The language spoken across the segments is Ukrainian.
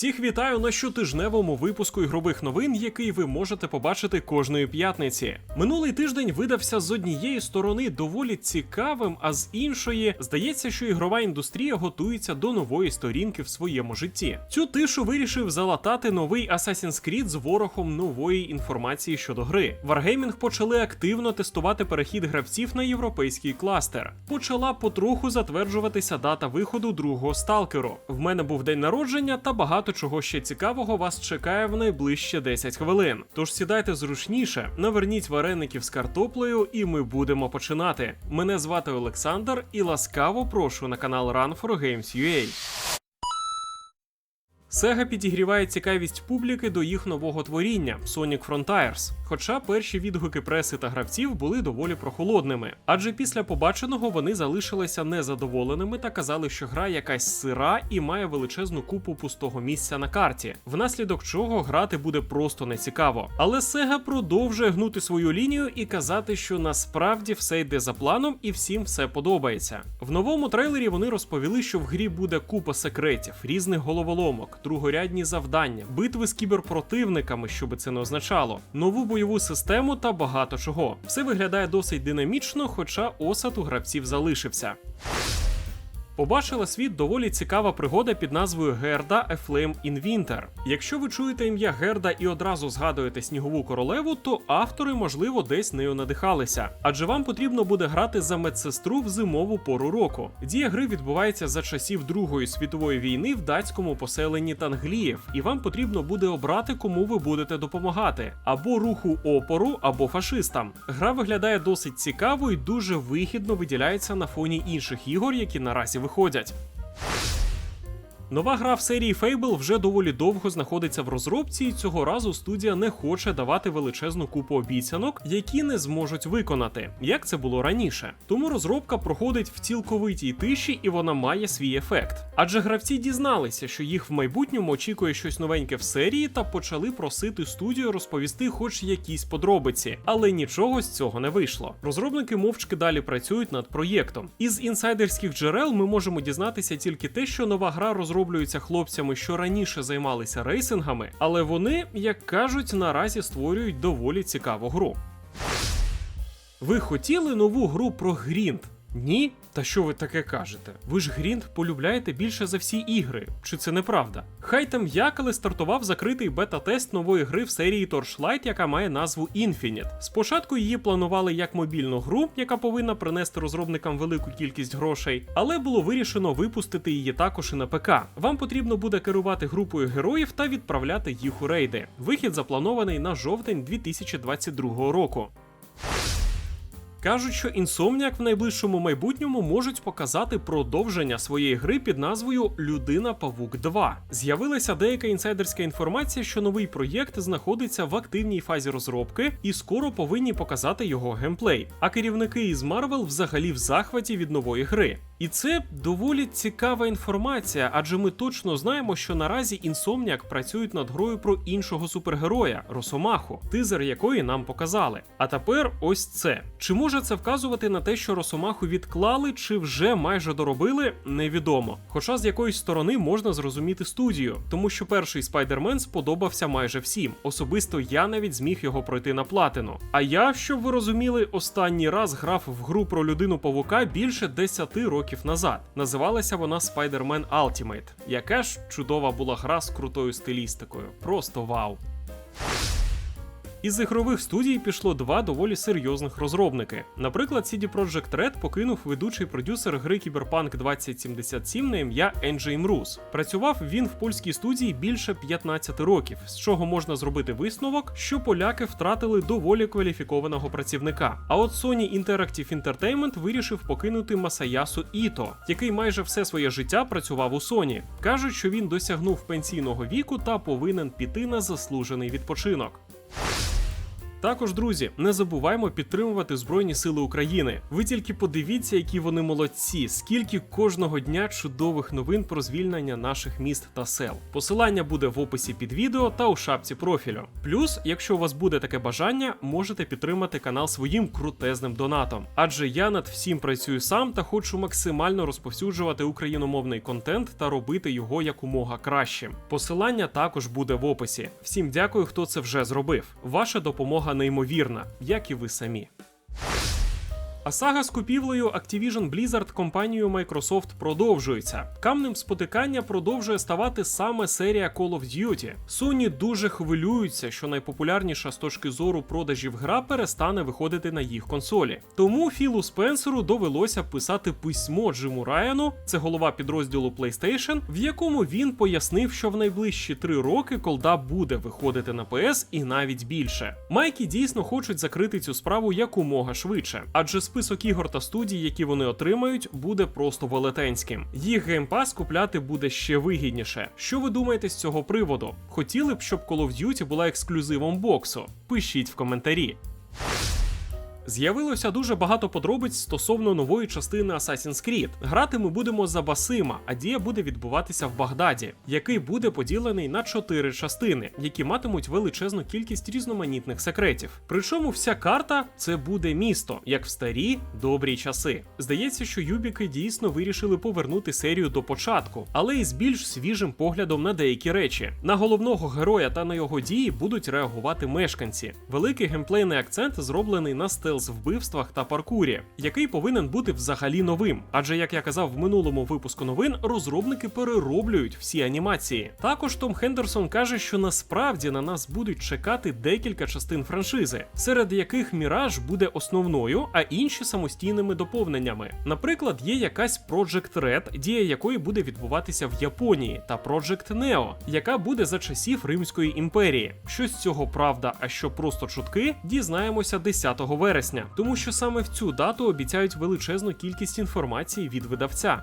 Всіх вітаю на щотижневому випуску ігрових новин, який ви можете побачити кожної п'ятниці. Минулий тиждень видався з однієї сторони доволі цікавим, а з іншої здається, що ігрова індустрія готується до нової сторінки в своєму житті. Цю тишу вирішив залатати новий Assassin's Creed з ворохом нової інформації щодо гри. Wargaming почали активно тестувати перехід гравців на європейський кластер. Почала потроху затверджуватися дата виходу другого сталкеру. В мене був день народження та багато чого ще цікавого вас чекає в найближче 10 хвилин. Тож сідайте зручніше, наверніть вареників з картоплею, і ми будемо починати. Мене звати Олександр і ласкаво прошу на канал Run for Games UA. Sega підігріває цікавість публіки до їх нового творіння Sonic Frontiers. Хоча перші відгуки преси та гравців були доволі прохолодними, адже після побаченого вони залишилися незадоволеними та казали, що гра якась сира і має величезну купу пустого місця на карті, внаслідок чого грати буде просто нецікаво. Але Sega продовжує гнути свою лінію і казати, що насправді все йде за планом і всім все подобається. В новому трейлері вони розповіли, що в грі буде купа секретів, різних головоломок, другорядні завдання, битви з кіберпротивниками, що би це не означало, нову бойову систему та багато чого. Все виглядає досить динамічно, хоча осад у гравців залишився. Побачила світ доволі цікава пригода під назвою Герда A Flame in Winter. Якщо ви чуєте ім'я Герда і одразу згадуєте снігову королеву, то автори, можливо, десь нею надихалися, адже вам потрібно буде грати за медсестру в зимову пору року. Дія гри відбувається за часів Другої світової війни в датському поселенні Тангліїв, і вам потрібно буде обрати, кому ви будете допомагати: або руху опору, або фашистам. Гра виглядає досить цікаво і дуже вигідно виділяється на фоні інших ігор, які наразі виходять виходять. Нова гра в серії Fable вже доволі довго знаходиться в розробці, і цього разу студія не хоче давати величезну купу обіцянок, які не зможуть виконати, як це було раніше. Тому розробка проходить в цілковитій тиші і вона має свій ефект. Адже гравці дізналися, що їх в майбутньому очікує щось новеньке в серії, та почали просити студію розповісти хоч якісь подробиці, але нічого з цього не вийшло. Розробники мовчки далі працюють над проєктом. Із інсайдерських джерел ми можемо дізнатися тільки те, що нова гра розроблена розроблюються хлопцями, що раніше займалися рейсингами, але вони, як кажуть, наразі створюють доволі цікаву гру. Ви хотіли нову гру про Грінд? Ні? Та що ви таке кажете? Ви ж Грінд полюбляєте більше за всі ігри, чи це неправда? Хай там як, але стартував закритий бета-тест нової гри в серії Torchlight, яка має назву Infinite. Спочатку її планували як мобільну гру, яка повинна принести розробникам велику кількість грошей, але було вирішено випустити її також і на ПК. Вам потрібно буде керувати групою героїв та відправляти їх у рейди. Вихід запланований на жовтень 2022 року. Кажуть, що Insomniac в найближчому майбутньому можуть показати продовження своєї гри під назвою Людина Павук 2. З'явилася деяка інсайдерська інформація, що новий проєкт знаходиться в активній фазі розробки і скоро повинні показати його геймплей. А керівники із Marvel взагалі в захваті від нової гри. І це доволі цікава інформація, адже ми точно знаємо, що наразі Insomniac працюють над грою про іншого супергероя Росомаху, тизер якої нам показали. А тепер ось це. Чи може це вказувати на те, що Росомаху відклали, чи вже майже доробили, невідомо. Хоча з якоїсь сторони можна зрозуміти студію, тому що перший спайдермен сподобався майже всім. Особисто я навіть зміг його пройти на платину. А я, щоб ви розуміли, останній раз грав в гру про людину павука більше 10 років років назад. Називалася вона Spider-Man Ultimate. Яка ж чудова була гра з крутою стилістикою. Просто вау. Із ігрових студій пішло два доволі серйозних розробники. Наприклад, CD Projekt Red покинув ведучий продюсер гри Cyberpunk 2077 на ім'я Енджей Мрус. Працював він в польській студії більше 15 років, з чого можна зробити висновок, що поляки втратили доволі кваліфікованого працівника. А от Sony Interactive Entertainment вирішив покинути Масаясу Іто, який майже все своє життя працював у Sony. Кажуть, що він досягнув пенсійного віку та повинен піти на заслужений відпочинок. Також, друзі, не забуваймо підтримувати Збройні Сили України. Ви тільки подивіться, які вони молодці, скільки кожного дня чудових новин про звільнення наших міст та сел. Посилання буде в описі під відео та у шапці профілю. Плюс, якщо у вас буде таке бажання, можете підтримати канал своїм крутезним донатом. Адже я над всім працюю сам та хочу максимально розповсюджувати україномовний контент та робити його якомога кращим. Посилання також буде в описі. Всім дякую, хто це вже зробив. Ваша допомога неймовірна, як і ви самі. А сага з купівлею Activision Blizzard компанією Microsoft продовжується. Камнем спотикання продовжує ставати саме серія Call of Duty. Sony дуже хвилюються, що найпопулярніша з точки зору продажів гра перестане виходити на їх консолі. Тому Філу Спенсеру довелося писати письмо Джиму Райану, це голова підрозділу PlayStation, в якому він пояснив, що в найближчі три роки колда буде виходити на PS і навіть більше. Майки дійсно хочуть закрити цю справу якомога швидше, адже список ігор та студій, які вони отримають, буде просто велетенським. Їх геймпас купляти буде ще вигідніше. Що ви думаєте з цього приводу? Хотіли б, щоб Call of Duty була ексклюзивом боксу? Пишіть в коментарі. З'явилося дуже багато подробиць стосовно нової частини Assassin's Creed. Грати ми будемо за Басима, а дія буде відбуватися в Багдаді, який буде поділений на чотири частини, які матимуть величезну кількість різноманітних секретів. Причому вся карта це буде місто, як в старі добрі часи. Здається, що Юбіки дійсно вирішили повернути серію до початку, але із більш свіжим поглядом на деякі речі. На головного героя та на його дії будуть реагувати мешканці. Великий геймплейний акцент зроблений на стелс вбивствах та паркурі, який повинен бути взагалі новим. Адже, як я казав в минулому випуску новин, розробники перероблюють всі анімації. Також Том Хендерсон каже, що насправді на нас будуть чекати декілька частин франшизи, серед яких Міраж буде основною, а інші самостійними доповненнями. Наприклад, є якась Project Red, дія якої буде відбуватися в Японії, та Project Neo, яка буде за часів Римської імперії. Що з цього правда, а що просто чутки, дізнаємося 10 вересня вересня, тому що саме в цю дату обіцяють величезну кількість інформації від видавця.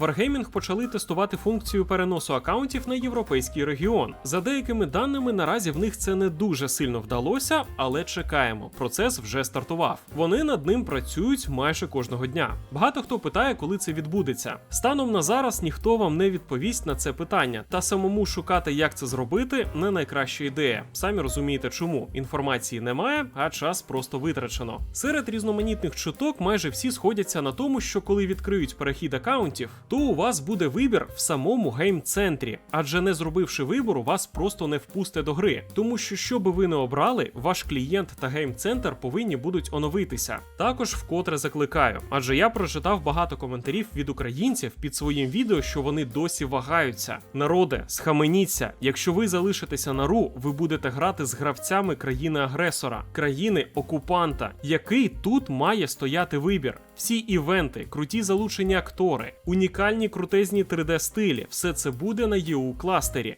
Wargaming почали тестувати функцію переносу акаунтів на європейський регіон. За деякими даними, наразі в них це не дуже сильно вдалося, але чекаємо. Процес вже стартував. Вони над ним працюють майже кожного дня. Багато хто питає, коли це відбудеться. Станом на зараз ніхто вам не відповість на це питання, та самому шукати, як це зробити, не найкраща ідея. Самі розумієте, чому інформації немає, а час просто витрачено. Серед різноманітних чуток майже всі сходяться на тому, що коли відкриють перехід акаунтів, то у вас буде вибір в самому гейм-центрі, адже не зробивши вибору, вас просто не впусте до гри. Тому що, що би ви не обрали, ваш клієнт та гейм-центр повинні будуть оновитися. Також вкотре закликаю, адже я прочитав багато коментарів від українців під своїм відео, що вони досі вагаються. Народе, схаменіться, якщо ви залишитеся на ру, ви будете грати з гравцями країни-агресора, країни-окупанта, який тут має стояти вибір. Всі івенти, круті залучені актори, унікальні крутезні 3D-стилі все це буде на ЄУ кластері.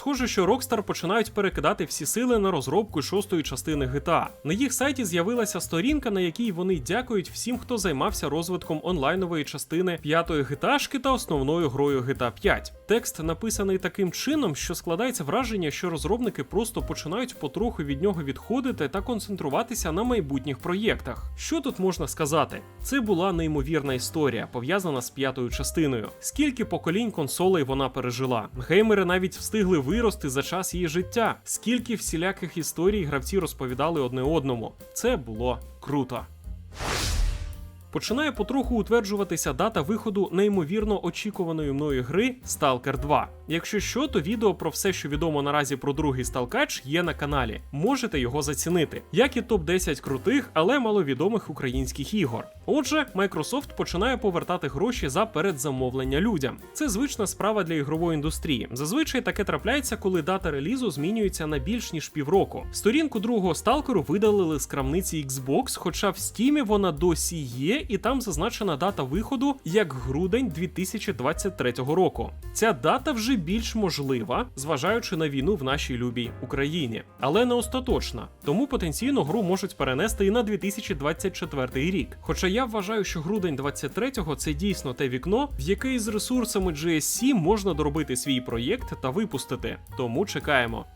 Схоже, що Rockstar починають перекидати всі сили на розробку шостої частини GTA. На їх сайті з'явилася сторінка, на якій вони дякують всім, хто займався розвитком онлайнової частини п'ятої GTA та основною грою GTA 5. Текст написаний таким чином, що складається враження, що розробники просто починають потроху від нього відходити та концентруватися на майбутніх проєктах. Що тут можна сказати? Це була неймовірна історія, пов'язана з п'ятою частиною. Скільки поколінь консолей вона пережила? Геймери навіть встигли вирости за час її життя. Скільки всіляких історій гравці розповідали одне одному. Це було круто. Починає потроху утверджуватися дата виходу неймовірно очікуваної мною гри Stalker 2. Якщо що, то відео про все, що відомо наразі про другий Stalkач, є на каналі. Можете його зацінити, як і топ 10 крутих, але маловідомих українських ігор. Отже, Microsoft починає повертати гроші за передзамовлення людям. Це звична справа для ігрової індустрії. Зазвичай таке трапляється, коли дата релізу змінюється на більш ніж півроку. Сторінку другого сталкеру видалили з крамниці Xbox, хоча в Steam вона досі є, і там зазначена дата виходу як грудень 2023 року. Ця дата вже більш можлива, зважаючи на війну в нашій любій Україні, але не остаточна. Тому потенційно гру можуть перенести і на 2024 рік. Хоча я вважаю, що грудень 23-го це дійсно те вікно, в яке із ресурсами GSC можна доробити свій проєкт та випустити. Тому чекаємо.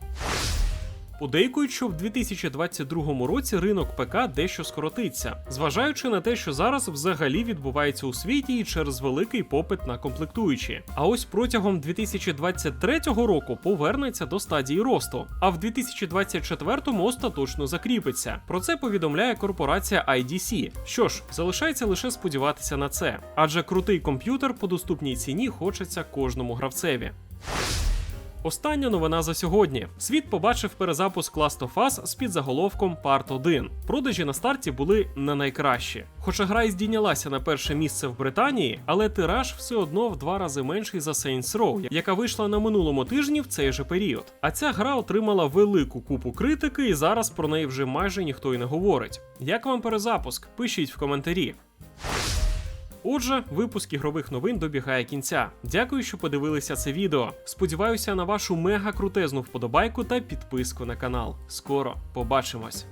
Подейкують, що в 2022 році ринок ПК дещо скоротиться, зважаючи на те, що зараз взагалі відбувається у світі і через великий попит на комплектуючі. А ось протягом 2023 року повернеться до стадії росту, а в 2024 остаточно закріпиться. Про це повідомляє корпорація IDC. Що ж, залишається лише сподіватися на це, адже крутий комп'ютер по доступній ціні хочеться кожному гравцеві. Остання новина за сьогодні. Світ побачив перезапуск Last of Us з підзаголовком Part 1. Продажі на старті були не найкращі. Хоча гра і здійнялася на перше місце в Британії, але тираж все одно в два рази менший за Saints Row, яка вийшла на минулому тижні в цей же період. А ця гра отримала велику купу критики, і зараз про неї вже майже ніхто й не говорить. Як вам перезапуск? Пишіть в коментарі. Отже, випуск ігрових новин добігає кінця. Дякую, що подивилися це відео. Сподіваюся на вашу мега крутезну вподобайку та підписку на канал. Скоро побачимось!